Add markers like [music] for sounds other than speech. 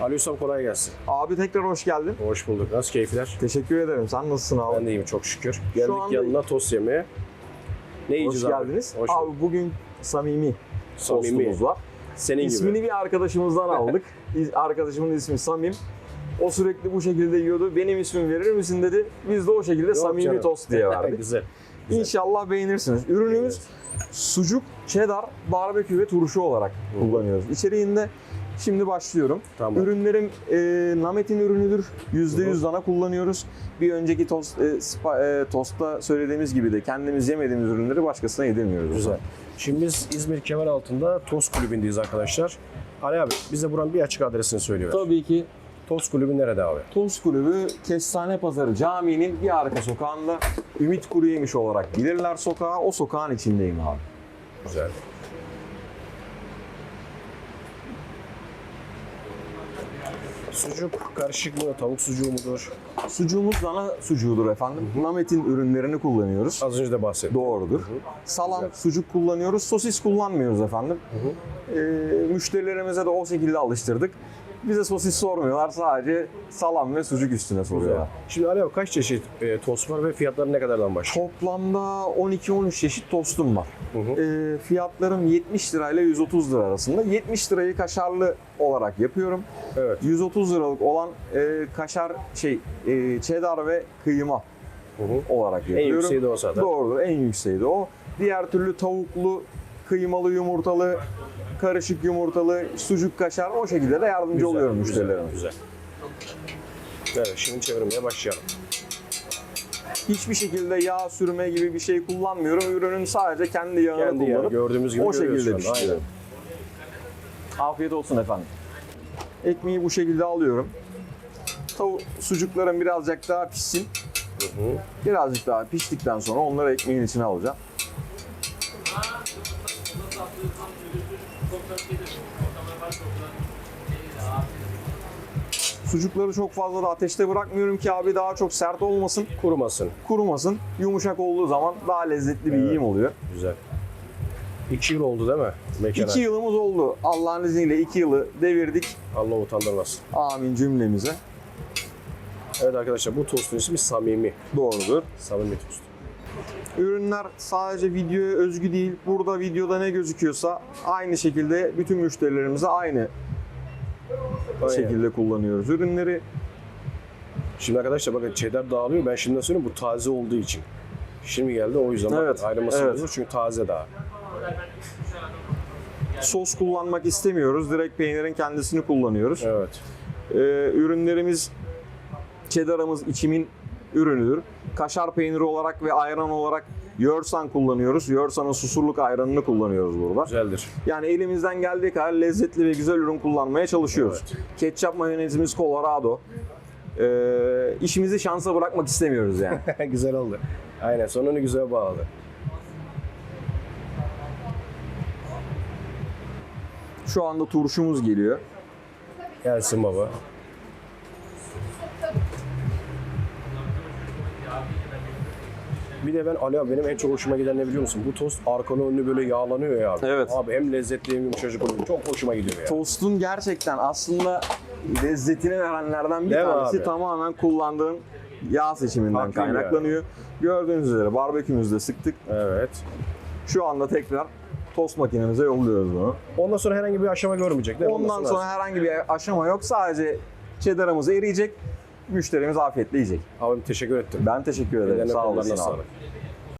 Ali Ustam kolay gelsin. Abi tekrar hoş geldin. Hoş bulduk. Nasıl keyifler? Teşekkür ederim. Sen nasılsın abi? Ben de iyiyim çok şükür. Geldik anda- yanına tost yemeye. Ne hoş yiyeceğiz abi? geldiniz. Hoş abi bulduk. bugün samimi, Samimi. tostumuz var. Senin İsmini gibi. bir arkadaşımızdan [laughs] aldık. İz- Arkadaşımın ismi Samim. O sürekli bu şekilde yiyordu. Benim ismimi verir misin dedi. Biz de o şekilde Yok samimi canım. tost diye [laughs] verdik. Güzel. Güzel. İnşallah beğenirsiniz. Ürünümüz sucuk, cheddar, barbekü ve turşu olarak kullanıyoruz. İçeriğinde şimdi başlıyorum. Tamam. Ürünlerim e, Namet'in ürünüdür. %100 dana kullanıyoruz. Bir önceki tost, e, spa- e, tostta söylediğimiz gibi de kendimiz yemediğimiz ürünleri başkasına yedirmiyoruz. Güzel. Şimdi biz İzmir Kemer altında Tost Kulübü'ndeyiz arkadaşlar. Ali abi bize buranın bir açık adresini söylüyor. Tabii ki Tost Kulübü nerede abi? Tost Kulübü Kestane Pazarı Camii'nin bir arka sokağında Ümit Kuru Yemiş olarak bilirler sokağa. O sokağın içindeyim abi. Güzel. Sucuk karışık mı? Tavuk sucuğu mudur? Sucuğumuz dana sucuğudur efendim. Namet'in ürünlerini kullanıyoruz. Az önce de bahsettim. Doğrudur. Salam, Güzel. sucuk kullanıyoruz. Sosis kullanmıyoruz efendim. Ee, müşterilerimize de o şekilde alıştırdık. Bize sosis sormuyorlar. Sadece salam ve sucuk üstüne soruyorlar. Şimdi Ali abi kaç çeşit e, tost var ve fiyatları ne kadardan başlıyor? Toplamda 12-13 çeşit tostum var. Hı hı. Ee, fiyatlarım 70 lirayla 130 lira arasında. 70 lirayı kaşarlı olarak yapıyorum. Evet. 130 liralık olan e, kaşar şey e, cheddar ve kıyma Hı hı. olarak En yapıyorum. yükseği de o zaten. Doğrudur. En yükseği de o. Diğer türlü tavuklu, kıymalı yumurtalı, karışık yumurtalı, sucuk kaşar o şekilde de yardımcı Güzel, oluyorum güzel, müşterilerime. Güzel. Evet şimdi çevirmeye başlayalım. Hiçbir şekilde yağ sürme gibi bir şey kullanmıyorum. Ürünün sadece kendi yağını Kendi kullanıp gördüğümüz gibi o şekilde pişiriyorum. Afiyet olsun efendim. Ekmeği bu şekilde alıyorum. Tavuk sucuklarım birazcık daha pişsin. Hı hı. Birazcık daha piştikten sonra onları ekmeğin içine alacağım. Sucukları çok fazla da ateşte bırakmıyorum ki abi daha çok sert olmasın, Kurumasın. kurumasın. Yumuşak olduğu zaman daha lezzetli bir Evet. yiyim oluyor. Güzel. İki yıl oldu değil mi? Mekana. İki yılımız oldu. Allah'ın izniyle iki yılı devirdik. Allah utandırmasın. Amin cümlemize. Evet arkadaşlar bu tostun ismi Samimi. Doğrudur. Samimi tost. Ürünler sadece videoya özgü değil. Burada videoda ne gözüküyorsa aynı şekilde bütün müşterilerimize aynı Aynen. şekilde kullanıyoruz ürünleri. Şimdi arkadaşlar bakın cheddar dağılıyor. Ben şimdiden söyleyeyim bu taze olduğu için. Şimdi geldi o yüzden Evet, ayrılması evet. çünkü taze daha. Sos kullanmak istemiyoruz. Direkt peynirin kendisini kullanıyoruz. Evet. Ee, ürünlerimiz cheddar'ımız içimin ürünüdür. Kaşar peyniri olarak ve ayran olarak Yorsan kullanıyoruz. Yorsan'ın susurluk ayranını kullanıyoruz burada. Güzeldir. Yani elimizden geldiği kadar lezzetli ve güzel ürün kullanmaya çalışıyoruz. Ketçap mayonezimiz Colorado. Ee, işimizi şansa bırakmak istemiyoruz yani. [laughs] güzel oldu. Aynen sonunu güzel bağladı. Şu anda turşumuz geliyor. Gelsin baba. Bir de ben Ali abi benim en çok hoşuma giden ne biliyor musun? Bu tost arkanı önlü böyle yağlanıyor ya abi. Evet. Abi hem lezzetli hem yumuşacık oluyor. Çok hoşuma gidiyor ya. Tostun gerçekten aslında lezzetini verenlerden bir Değil tanesi abi? tamamen kullandığın yağ seçiminden Haklıyım kaynaklanıyor. Gördüğünüz üzere barbekümüzde sıktık. Evet. Şu anda tekrar tost makinemize yolluyoruz bunu. Ondan sonra herhangi bir aşama görmeyecek değil mi? Ondan Olması sonra lazım. herhangi bir aşama yok. Sadece cheddar'ımız eriyecek. Müşterimiz afiyetle yiyecek. Abim teşekkür ettim. Ben teşekkür ederim. Ellerine Sağ olasın abi. sağlık.